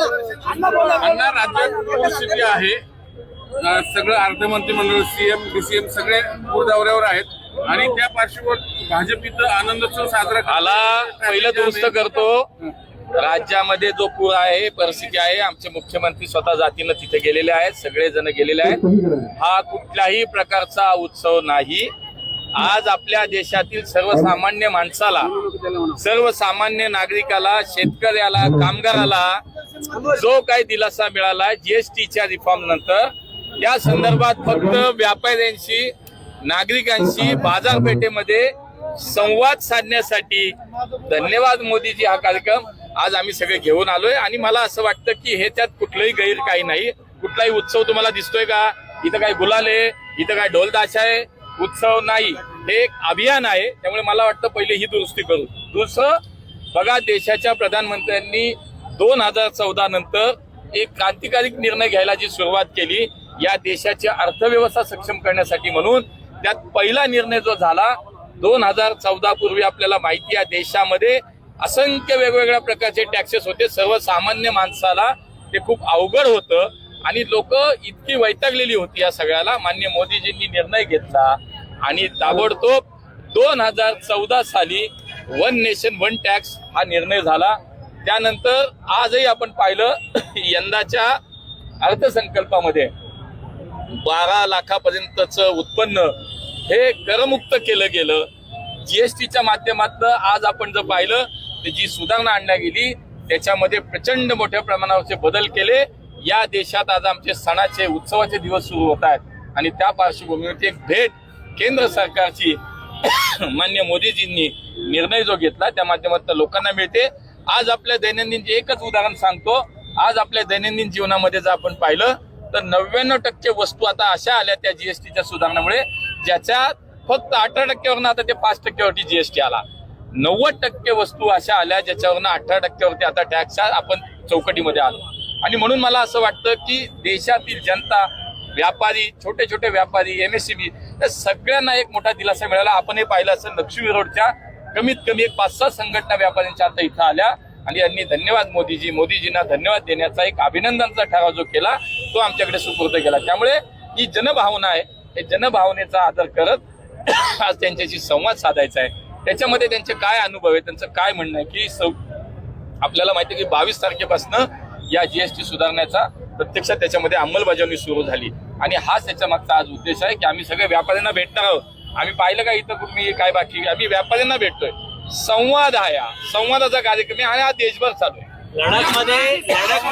अण्णा राज्यात परिस्थिती आहे. सगळं अर्थमंत्रिमंडळ सीएम डीसीएम सगळे पूर दौऱ्यावर आहेत. आणि त्या पार्श्वभूमीवर भाजप इथं आनंदोत्सव साजरा आहे. पहिलं दुरुस्त करतो. राज्यामध्ये जो पूर आहे परिस्थिती आहे आमचे मुख्यमंत्री स्वतः जातीनं तिथे गेलेले आहेत सगळे जण गेलेले आहेत. हा कुठल्याही प्रकारचा उत्सव नाही. आज आपल्या देशातील सर्वसामान्य माणसाला सर्वसामान्य नागरिकाला शेतकऱ्याला कामगाराला जो काही दिलासा मिळाला जीएसटीच्या रिफॉर्म नंतर या संदर्भात फक्त व्यापाऱ्यांशी नागरिकांशी बाजारपेठेमध्ये संवाद साधण्यासाठी धन्यवाद मोदीजी हा कार्यक्रम आज आम्ही सगळे घेऊन आलोय. आणि मला असं वाटतं की हे त्यात कुठलंही गैर काही नाही. कुठलाही उत्सव तुम्हाला दिसतोय का? इथं काय गुलाल आहे? इथं काय ढोल आहे? उत्सव नाही. हे एक अभियान आहे. त्यामुळे मला वाटतं पहिले ही दुरुस्ती करू. दुसरं बघा देशाच्या प्रधानमंत्र्यांनी दोन हजार चौदा नंतर एक क्रांतिकारी निर्णय घ्यायला जी सुरुवात केली या देशाची अर्थव्यवस्था सक्षम करण्यासाठी म्हणून त्यात पहिला निर्णय जो झाला दोन हजार चौदा पूर्वी आपल्याला माहिती आहे देशामध्ये असंख्य वेगवेगळ्या प्रकारचे टॅक्सेस होते. सर्वसामान्य माणसाला ते खूप अवघड होतं आणि लोक इतकी वैतागलेली होती या सगळ्याला. मान्य मोदीजींनी निर्णय घेतला आणि ताबडतोब दोन हजार चौदा साली वन नेशन वन टॅक्स हा निर्णय झाला. त्यानंतर आजही आपण पाहिलं यंदाच्या अर्थसंकल्पामध्ये बारा लाखापर्यंतचं उत्पन्न हे करमुक्त केलं गेलं. जीएसटीच्या माध्यमातून आज आपण जर पाहिलं तर जी सुधारणा आणल्या गेली त्याच्यामध्ये प्रचंड मोठ्या प्रमाणावरचे बदल केले. या देशात आज आमचे सणाचे उत्सवाचे दिवस सुरू होत आहेत. आणि त्या पार्श्वभूमीवरती एक भेट केंद्र सरकारची मान्य मोदीजींनी निर्णय जो घेतला त्या माध्यमातून लोकांना मिळते. आज आपल्या दैनंदिन जे एकच उदाहरण सांगतो आज आपल्या दैनंदिन जीवनामध्ये जर आपण पाहिलं तर नव्याण्णव टक्के वस्तू आता अशा आल्या त्या जीएसटीच्या सुधारणामुळे ज्याच्यात फक्त अठरा टक्क्यावरनं आता ते पाच टक्क्यावरती जीएसटी आला. नव्वद टक्के वस्तू अशा आल्या ज्याच्यावरनं अठरा टक्क्यावरती आता टॅक्स आपण चौकटीमध्ये आलो. आणि म्हणून मला असं वाटतं की देशातील जनता व्यापारी छोटे छोटे व्यापारी एमएससीबी या सगळ्यांना एक मोठा दिलासा मिळाला. आपण हे पाहिलं असं लक्ष्मी रोडच्या कमीत कमी एक पाच सहा संघटना व्यापाऱ्यांच्या आता इथं आल्या. आणि यांनी धन्यवाद मोदीजी. मोदीजींना धन्यवाद देण्याचा एक अभिनंदनचा ठराव जो केला तो आमच्याकडे सुपूर्द केला. त्यामुळे ही जनभावना आहे. हे जनभावनेचा आदर करत आज त्यांच्याशी संवाद साधायचा आहे. त्याच्यामध्ये त्यांचे काय अनुभव आहे त्यांचं काय म्हणणं आहे की सौ आपल्याला माहिती आहे की बावीस तारखेपासून या जीएसटी सुधारण्याचा प्रत्यक्षात त्याच्यामध्ये अंमलबजावणी सुरू झाली. आणि हाच त्याच्या मागचा आज उद्देश आहे की आम्ही सगळे व्यापाऱ्यांना भेटणार आहोत. आम्ही पाहिलं का इथं कुठली काय बाकी? आम्ही व्यापाऱ्यांना भेटतोय. संवाद आहे संवादाचा कार्यक्रम आहे आणि हा देशभर चालू आहे. लडाखमध्ये